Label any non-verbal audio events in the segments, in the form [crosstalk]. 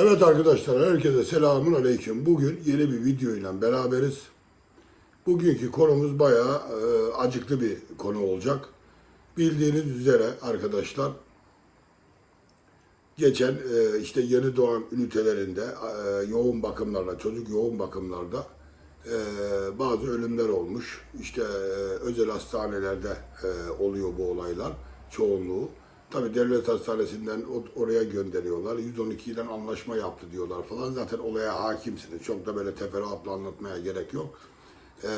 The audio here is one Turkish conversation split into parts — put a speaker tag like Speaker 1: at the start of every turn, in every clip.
Speaker 1: Evet arkadaşlar herkese selamun aleyküm. Bugün yeni bir video ile beraberiz. Bugünkü konumuz bayağı e, acıklı bir konu olacak. Bildiğiniz üzere arkadaşlar geçen e, işte yeni doğan ünitelerinde e, yoğun bakımlarda, çocuk yoğun bakımlarda e, bazı ölümler olmuş. İşte e, özel hastanelerde e, oluyor bu olaylar çoğunluğu. Tabii devlet hastanesinden oraya gönderiyorlar. 112'den anlaşma yaptı diyorlar falan. Zaten olaya hakimsiniz. Çok da böyle teferruatla anlatmaya gerek yok. Ee,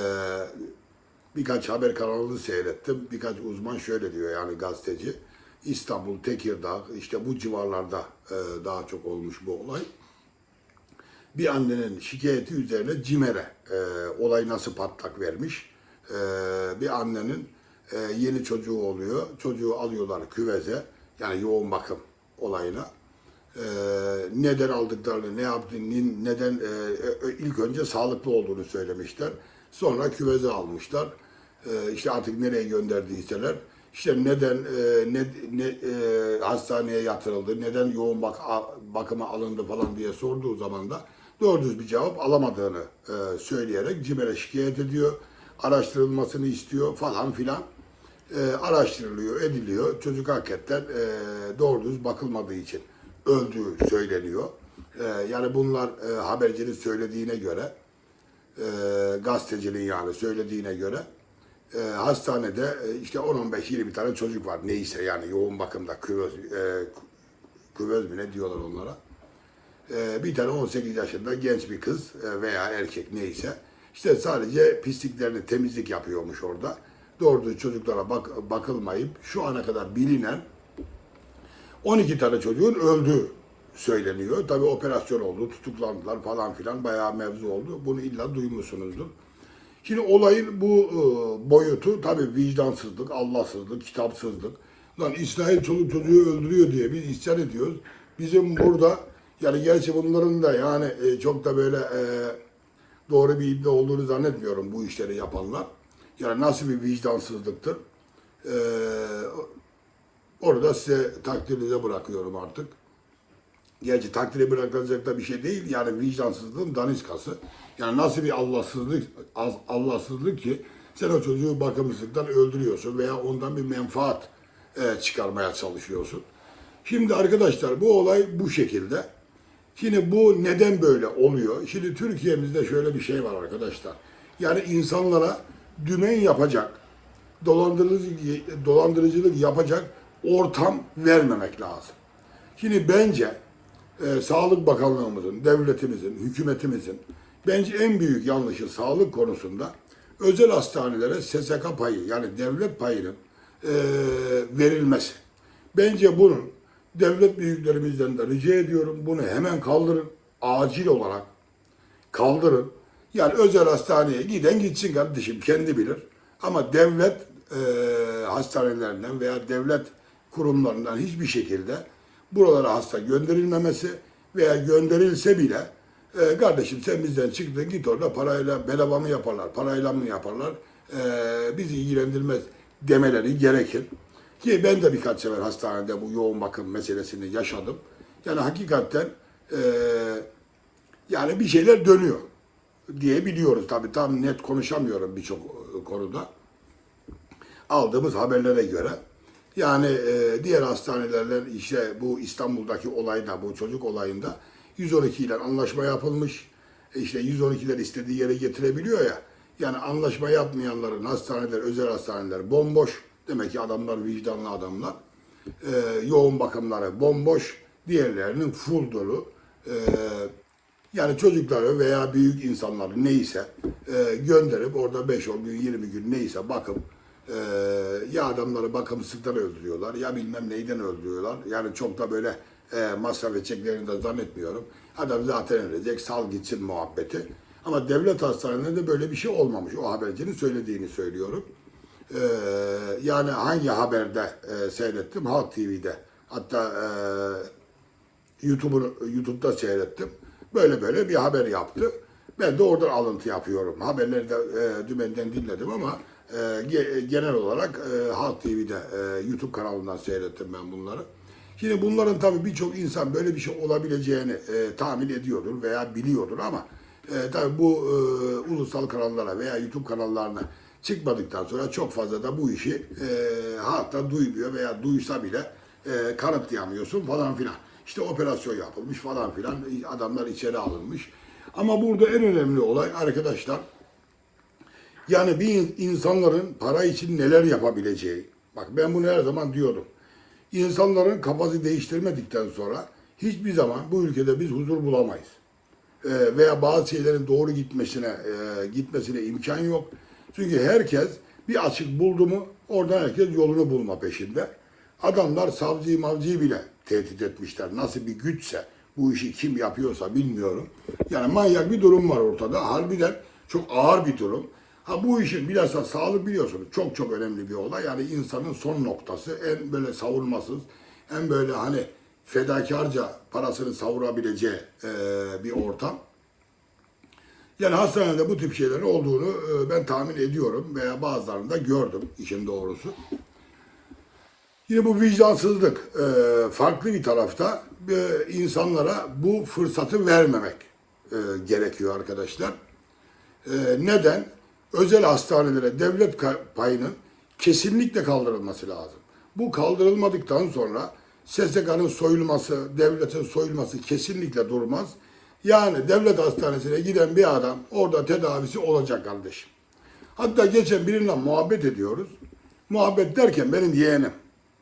Speaker 1: birkaç haber kanalını seyrettim. Birkaç uzman şöyle diyor yani gazeteci. İstanbul, Tekirdağ işte bu civarlarda e, daha çok olmuş bu olay. Bir annenin şikayeti üzerine CİMER'e e, olay nasıl patlak vermiş. E, bir annenin e, yeni çocuğu oluyor. Çocuğu alıyorlar küveze yani yoğun bakım olayına. E, neden aldıklarını, ne yaptığını, neden e, ilk önce sağlıklı olduğunu söylemişler. Sonra küveze almışlar. E, işte artık nereye gönderdiyseler. İşte neden e, ne, ne e, hastaneye yatırıldı, neden yoğun bak a- bakıma alındı falan diye sorduğu zaman da doğru düz bir cevap alamadığını e, söyleyerek CİMER'e şikayet ediyor. Araştırılmasını istiyor falan filan. E, araştırılıyor, ediliyor. Çocuk hakikaten e, doğru düz bakılmadığı için öldüğü söyleniyor. E, yani bunlar e, habercinin söylediğine göre e, gazetecinin yani söylediğine göre e, hastanede e, işte 10-15-20 tane çocuk var neyse yani yoğun bakımda küvöz, e, küvöz mü ne diyorlar onlara. E, bir tane 18 yaşında genç bir kız e, veya erkek neyse işte sadece pisliklerini temizlik yapıyormuş orada. Düz çocuklara bak, bakılmayıp şu ana kadar bilinen 12 tane çocuğun öldüğü söyleniyor. Tabi operasyon oldu, tutuklandılar falan filan bayağı mevzu oldu. Bunu illa duymuşsunuzdur. Şimdi olayın bu e, boyutu tabi vicdansızlık, Allahsızlık, kitapsızlık. Lan İsrail çoluk çocuğu öldürüyor diye biz isyan ediyoruz. Bizim burada yani gerçi bunların da yani e, çok da böyle e, doğru bir iddia olduğunu zannetmiyorum bu işleri yapanlar. Yani nasıl bir vicdansızlıktır? E, Orada size takdirinize bırakıyorum artık. Gerçi takdire bırakılacak da bir şey değil. Yani vicdansızlığın daniskası. Yani nasıl bir Allahsızlık, Allahsızlık ki sen o çocuğu bakımsızlıktan öldürüyorsun veya ondan bir menfaat e, çıkarmaya çalışıyorsun. Şimdi arkadaşlar bu olay bu şekilde. Şimdi bu neden böyle oluyor? Şimdi Türkiye'mizde şöyle bir şey var arkadaşlar. Yani insanlara dümen yapacak, dolandırıcılık, dolandırıcılık yapacak ortam vermemek lazım. Şimdi bence e, Sağlık Bakanlığımızın, devletimizin, hükümetimizin bence en büyük yanlışı sağlık konusunda özel hastanelere SSK payı yani devlet payının e, verilmesi. Bence bunun devlet büyüklerimizden de rica ediyorum bunu hemen kaldırın. Acil olarak kaldırın. Yani özel hastaneye giden gitsin kardeşim kendi bilir. Ama devlet e, hastanelerinden veya devlet kurumlarından hiçbir şekilde buralara hasta gönderilmemesi veya gönderilse bile e, kardeşim sen bizden çıktın git orada parayla bedava mı yaparlar, parayla mı yaparlar e, bizi ilgilendirmez demeleri gerekir. Ki ben de birkaç sefer hastanede bu yoğun bakım meselesini yaşadım. Yani hakikaten e, yani bir şeyler dönüyor diye biliyoruz. Tabii tam net konuşamıyorum birçok e, konuda. Aldığımız haberlere göre. Yani e, diğer hastanelerle işte bu İstanbul'daki olayda, bu çocuk olayında 112 ile anlaşma yapılmış. E işte 112'ler istediği yere getirebiliyor ya. Yani anlaşma yapmayanların hastaneler, özel hastaneler bomboş. Demek ki adamlar vicdanlı adamlar. E, yoğun bakımları bomboş. Diğerlerinin full dolu. E, yani çocukları veya büyük insanları neyse e, gönderip orada 5 10 gün 20 gün neyse bakıp e, ya adamları bakımsızlıktan öldürüyorlar ya bilmem neyden öldürüyorlar. Yani çok da böyle e, masraf edeceklerini de zannetmiyorum. Adam zaten ölecek sal gitsin muhabbeti. Ama devlet hastanelerinde böyle bir şey olmamış. O habercinin söylediğini söylüyorum. E, yani hangi haberde e, seyrettim? Halk TV'de. Hatta e, YouTube'da seyrettim. Böyle böyle bir haber yaptı. Ben de oradan alıntı yapıyorum. Haberleri de e, dümenden dinledim ama e, ge- genel olarak e, Halk TV'de e, YouTube kanalından seyrettim ben bunları. Şimdi bunların tabii birçok insan böyle bir şey olabileceğini e, tahmin ediyordur veya biliyordur ama e, tabii bu e, ulusal kanallara veya YouTube kanallarına çıkmadıktan sonra çok fazla da bu işi e, halk da duymuyor veya duysa bile e, kanıtlayamıyorsun falan filan. İşte operasyon yapılmış falan filan adamlar içeri alınmış. Ama burada en önemli olay arkadaşlar yani bir insanların para için neler yapabileceği. Bak ben bunu her zaman diyordum. İnsanların kafası değiştirmedikten sonra hiçbir zaman bu ülkede biz huzur bulamayız. Ee, veya bazı şeylerin doğru gitmesine e, gitmesine imkan yok. Çünkü herkes bir açık buldu mu oradan herkes yolunu bulma peşinde. Adamlar savcıyı mavcıyı bile tehdit etmişler. Nasıl bir güçse bu işi kim yapıyorsa bilmiyorum. Yani manyak bir durum var ortada. Harbiden çok ağır bir durum. Ha bu işin bilhassa sağlık biliyorsunuz çok çok önemli bir olay. Yani insanın son noktası en böyle savunmasız, en böyle hani fedakarca parasını savurabileceği e, bir ortam. Yani hastanede bu tip şeylerin olduğunu e, ben tahmin ediyorum veya bazılarını da gördüm işin doğrusu. Yine bu vicdansızlık e, farklı bir tarafta e, insanlara bu fırsatı vermemek e, gerekiyor arkadaşlar. Neden? Özel hastanelere devlet payının kesinlikle kaldırılması lazım. Bu kaldırılmadıktan sonra SSK'nın soyulması, devletin soyulması kesinlikle durmaz. Yani devlet hastanesine giden bir adam orada tedavisi olacak kardeşim. Hatta geçen biriyle muhabbet ediyoruz. Muhabbet derken benim yeğenim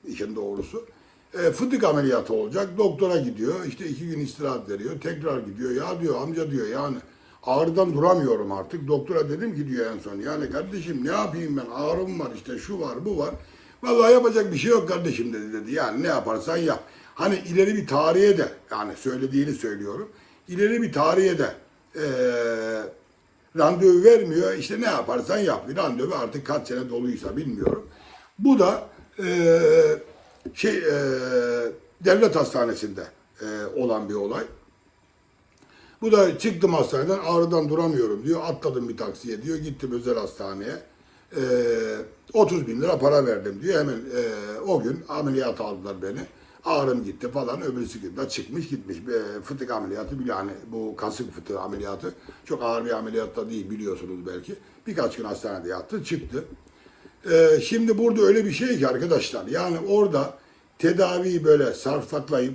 Speaker 1: işin doğrusu. E, fıtık ameliyatı olacak. Doktora gidiyor. işte iki gün istirahat veriyor. Tekrar gidiyor. Ya diyor amca diyor yani ağrıdan duramıyorum artık. Doktora dedim ki diyor en son. Yani kardeşim ne yapayım ben? Ağrım var işte şu var bu var. Vallahi yapacak bir şey yok kardeşim dedi dedi. Yani ne yaparsan yap. Hani ileri bir tarihe de yani söylediğini söylüyorum. İleri bir tarihe de eee randevu vermiyor. İşte ne yaparsan yap. Bir randevu artık kaç sene doluysa bilmiyorum. Bu da eee, şey eee, devlet hastanesinde eee, olan bir olay. Bu da çıktım hastaneden ağrıdan duramıyorum diyor. Atladım bir taksiye diyor. Gittim özel hastaneye. Eee 30 bin lira para verdim diyor. Hemen eee, o gün ameliyat aldılar beni. Ağrım gitti falan. Öbürsü gün de çıkmış gitmiş. Eee, fıtık ameliyatı hani bu kasık fıtığı ameliyatı. Çok ağır bir ameliyat da değil biliyorsunuz belki. Birkaç gün hastanede yattı çıktı. Ee, şimdi burada öyle bir şey ki arkadaşlar yani orada tedaviyi böyle sarfaklayıp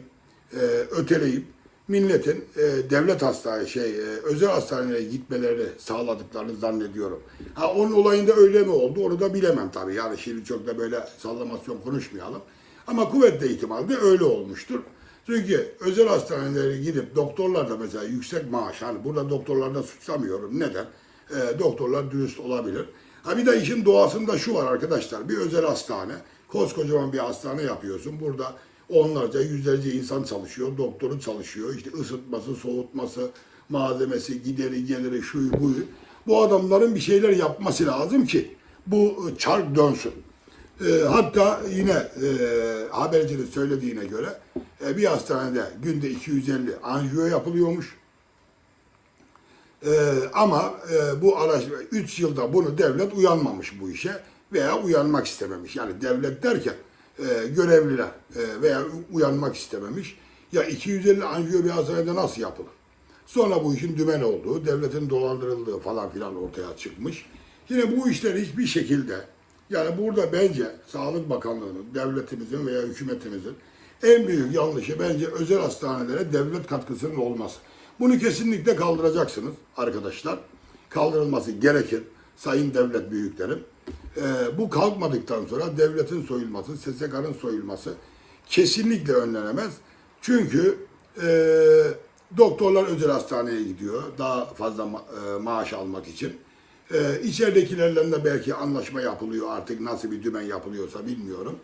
Speaker 1: e, öteleyip milletin e, devlet hastane şey e, özel hastanelere gitmelerini sağladıklarını zannediyorum. Ha onun olayında öyle mi oldu onu da bilemem tabii. Yani şimdi çok da böyle sallamasyon konuşmayalım. Ama kuvvetle ihtimalle öyle olmuştur. Çünkü özel hastanelere gidip doktorlar da mesela yüksek maaş, hani burada doktorlarda suçlamıyorum. Neden? E, doktorlar dürüst olabilir. Ha bir de işin doğasında şu var arkadaşlar. Bir özel hastane, koskocaman bir hastane yapıyorsun. Burada onlarca, yüzlerce insan çalışıyor. Doktoru çalışıyor. İşte ısıtması, soğutması, malzemesi, gideri, geliri, şuyu, buyu. Bu adamların bir şeyler yapması lazım ki bu çark dönsün. E, hatta yine e, habercinin söylediğine göre e, bir hastanede günde 250 anjiyo yapılıyormuş. Ee, ama e, bu araştırma 3 yılda bunu devlet uyanmamış bu işe veya uyanmak istememiş. Yani devlet derken e, görevliler e, veya uyanmak istememiş. Ya 250 anjiyo bir hastanede nasıl yapılır? Sonra bu işin dümen olduğu, devletin dolandırıldığı falan filan ortaya çıkmış. Yine bu işler hiçbir şekilde yani burada bence Sağlık Bakanlığı'nın, devletimizin veya hükümetimizin en büyük yanlışı bence özel hastanelere devlet katkısının olması. Bunu kesinlikle kaldıracaksınız arkadaşlar. Kaldırılması gerekir sayın devlet büyüklerim. Ee, bu kalkmadıktan sonra devletin soyulması, SSK'nın soyulması kesinlikle önlenemez. Çünkü e, doktorlar özel hastaneye gidiyor daha fazla ma- e, maaş almak için. E, içeridekilerle de belki anlaşma yapılıyor artık nasıl bir dümen yapılıyorsa bilmiyorum.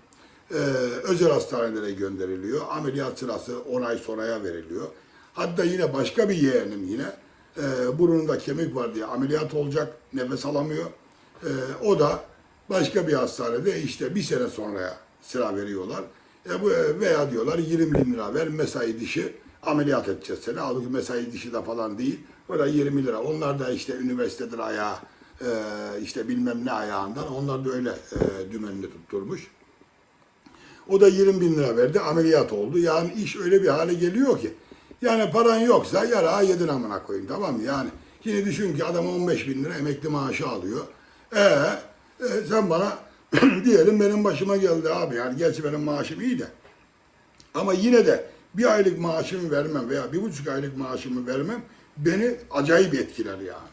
Speaker 1: E, özel hastanelere gönderiliyor. Ameliyat sırası onay sonraya veriliyor. Hatta yine başka bir yeğenim yine e, burnunda kemik var diye ameliyat olacak, nefes alamıyor. E, o da başka bir hastanede işte bir sene sonraya sıra veriyorlar. E, bu, veya diyorlar 20 bin lira ver mesai dişi ameliyat edeceğiz seni. Halbuki mesai dişi de falan değil. O da 20 lira. Onlar da işte üniversitedir ayağı, e, işte bilmem ne ayağından. Onlar da öyle e, dümenini tutturmuş. O da 20 bin lira verdi ameliyat oldu. Yani iş öyle bir hale geliyor ki. Yani paran yoksa yara yedin amına koyayım tamam mı? Yani şimdi düşün ki adam 15 bin lira emekli maaşı alıyor. Ee, e, sen bana [clears throat] diyelim benim başıma geldi abi. Yani gerçi benim maaşım iyi de. Ama yine de bir aylık maaşımı vermem veya bir buçuk aylık maaşımı vermem beni acayip etkiler yani.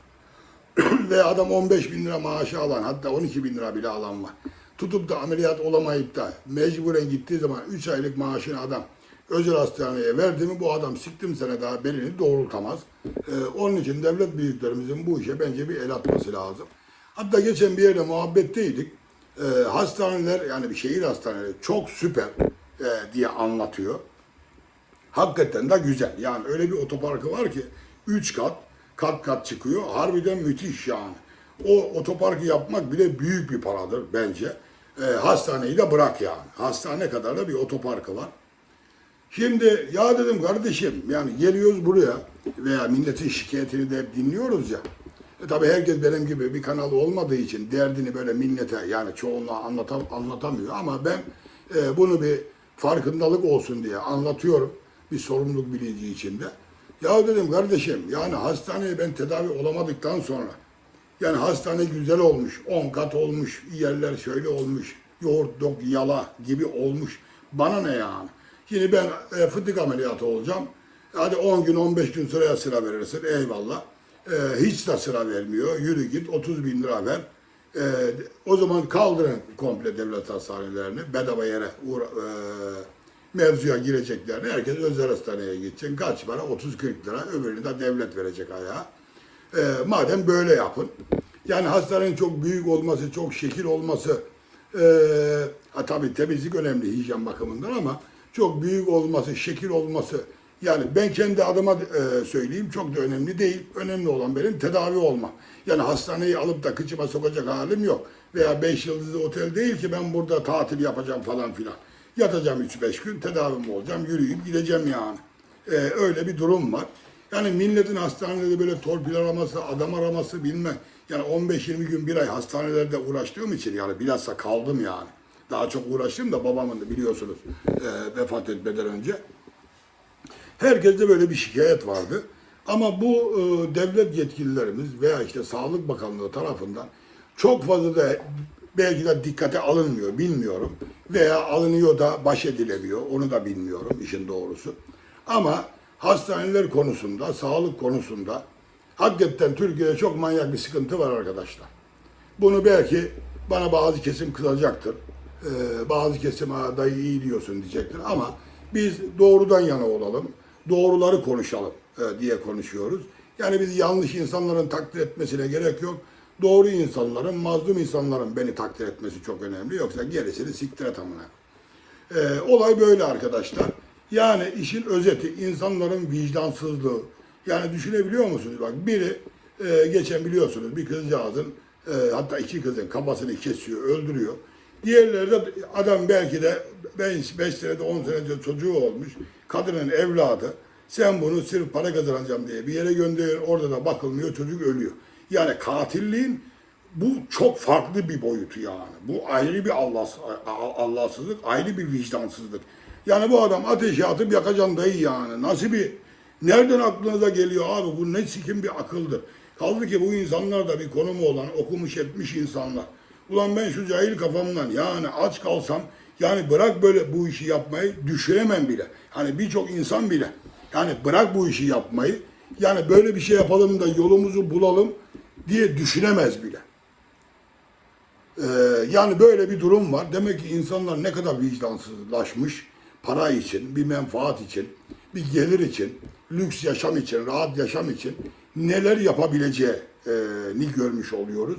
Speaker 1: [clears throat] Ve adam 15 bin lira maaşı alan hatta 12 bin lira bile alan var. Tutup da ameliyat olamayıp da mecburen gittiği zaman 3 aylık maaşını adam özel hastaneye verdi mi bu adam siktim sene daha belini doğrultamaz. Ee, onun için devlet büyüklerimizin bu işe bence bir el atması lazım. Hatta geçen bir yerde muhabbetteydik. Ee, hastaneler yani bir şehir hastaneleri çok süper e, diye anlatıyor. Hakikaten de güzel. Yani öyle bir otoparkı var ki 3 kat, kat kat çıkıyor. Harbiden müthiş yani. O otoparkı yapmak bile büyük bir paradır bence. Ee, hastaneyi de bırak yani. Hastane kadar da bir otoparkı var. Şimdi ya dedim kardeşim yani geliyoruz buraya veya milletin şikayetini de dinliyoruz ya. E tabi herkes benim gibi bir kanalı olmadığı için derdini böyle millete yani çoğunluğa anlatam, anlatamıyor ama ben e, bunu bir farkındalık olsun diye anlatıyorum. Bir sorumluluk bilinci içinde. Ya dedim kardeşim yani hastaneye ben tedavi olamadıktan sonra yani hastane güzel olmuş, 10 kat olmuş, yerler şöyle olmuş, yoğurt dok yala gibi olmuş. Bana ne yani? Şimdi ben e, fıtık ameliyatı olacağım. Hadi 10 gün 15 gün sıraya sıra verirsin eyvallah. E, hiç de sıra vermiyor. Yürü git 30 bin lira ver. E, o zaman kaldırın komple devlet hastanelerini bedava yere uğra, e, mevzuya gireceklerini herkes özel hastaneye gidecek. Kaç para? 30-40 lira. Öbürünü de devlet verecek ayağa. E, madem böyle yapın. Yani hastanenin çok büyük olması, çok şekil olması, e, tabii temizlik önemli hijyen bakımından ama çok büyük olması, şekil olması, yani ben kendi adıma e, söyleyeyim çok da önemli değil. Önemli olan benim tedavi olma. Yani hastaneyi alıp da kıçıma sokacak halim yok. Veya 5 yıldızlı otel değil ki ben burada tatil yapacağım falan filan. Yatacağım 3-5 gün tedavim olacağım, yürüyüp gideceğim yani. E, öyle bir durum var. Yani milletin hastanede böyle torpil araması, adam araması bilmem. Yani 15-20 gün bir ay hastanelerde uğraştığım için yani bilhassa kaldım yani. Daha çok uğraştım da babamın biliyorsunuz e, vefat etmeden önce. Herkeste böyle bir şikayet vardı. Ama bu e, devlet yetkililerimiz veya işte Sağlık Bakanlığı tarafından çok fazla da belki de dikkate alınmıyor bilmiyorum. Veya alınıyor da baş edilemiyor onu da bilmiyorum işin doğrusu. Ama hastaneler konusunda, sağlık konusunda hakikaten Türkiye'de çok manyak bir sıkıntı var arkadaşlar. Bunu belki bana bazı kesim kızacaktır. Ee, bazı kesim ha dayı iyi diyorsun diyecektir ama biz doğrudan yana olalım. Doğruları konuşalım e, diye konuşuyoruz. Yani biz yanlış insanların takdir etmesine gerek yok. Doğru insanların, mazlum insanların beni takdir etmesi çok önemli. Yoksa gerisini siktir et amına. Ee, olay böyle arkadaşlar. Yani işin özeti insanların vicdansızlığı. Yani düşünebiliyor musunuz? Bak biri e, geçen biliyorsunuz bir kızcağızın e, hatta iki kızın kafasını kesiyor, öldürüyor. Diğerleri de adam belki de 5, 5 senede 10 senede çocuğu olmuş. Kadının evladı. Sen bunu sırf para kazanacağım diye bir yere gönderiyor. Orada da bakılmıyor çocuk ölüyor. Yani katilliğin bu çok farklı bir boyutu yani. Bu ayrı bir Allah, Allahsızlık, ayrı bir vicdansızlık. Yani bu adam ateşe atıp yakacaksın dayı yani. Nasıl bir, nereden aklınıza geliyor abi bu ne sikim bir akıldır. Kaldı ki bu insanlar da bir konumu olan, okumuş etmiş insanlar. Ulan ben şu cahil kafamdan yani aç kalsam yani bırak böyle bu işi yapmayı düşünemem bile. Hani birçok insan bile yani bırak bu işi yapmayı yani böyle bir şey yapalım da yolumuzu bulalım diye düşünemez bile. Ee, yani böyle bir durum var. Demek ki insanlar ne kadar vicdansızlaşmış para için, bir menfaat için, bir gelir için, lüks yaşam için, rahat yaşam için neler yapabileceğini görmüş oluyoruz.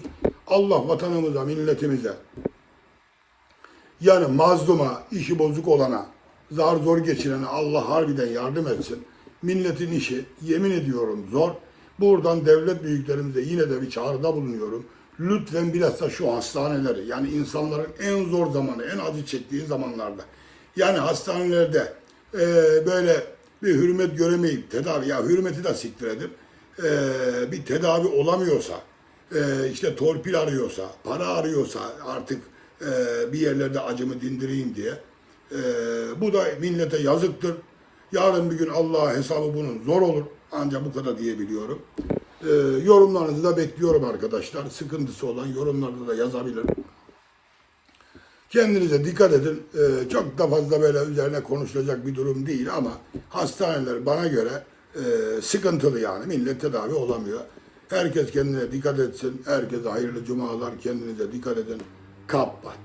Speaker 1: Allah vatanımıza, milletimize, yani mazluma, işi bozuk olana, zar zor geçirene Allah harbiden yardım etsin. Milletin işi yemin ediyorum zor. Buradan devlet büyüklerimize yine de bir çağrıda bulunuyorum. Lütfen bilhassa şu hastaneleri yani insanların en zor zamanı, en acı çektiği zamanlarda yani hastanelerde e, böyle bir hürmet göremeyip tedavi ya hürmeti de siktir edip e, bir tedavi olamıyorsa e, işte torpil arıyorsa, para arıyorsa artık e, bir yerlerde acımı dindireyim diye Ee, bu da millete yazıktır. Yarın bir gün Allah'a hesabı bunun zor olur. Ancak bu kadar diyebiliyorum. Ee, yorumlarınızı da bekliyorum arkadaşlar. Sıkıntısı olan yorumlarda da yazabilir. Kendinize dikkat edin. Ee, çok da fazla böyle üzerine konuşulacak bir durum değil ama hastaneler bana göre e, sıkıntılı yani. Millet tedavi olamıyor. Herkes kendine dikkat etsin. Herkese hayırlı cumalar. Kendinize dikkat edin. Kapat.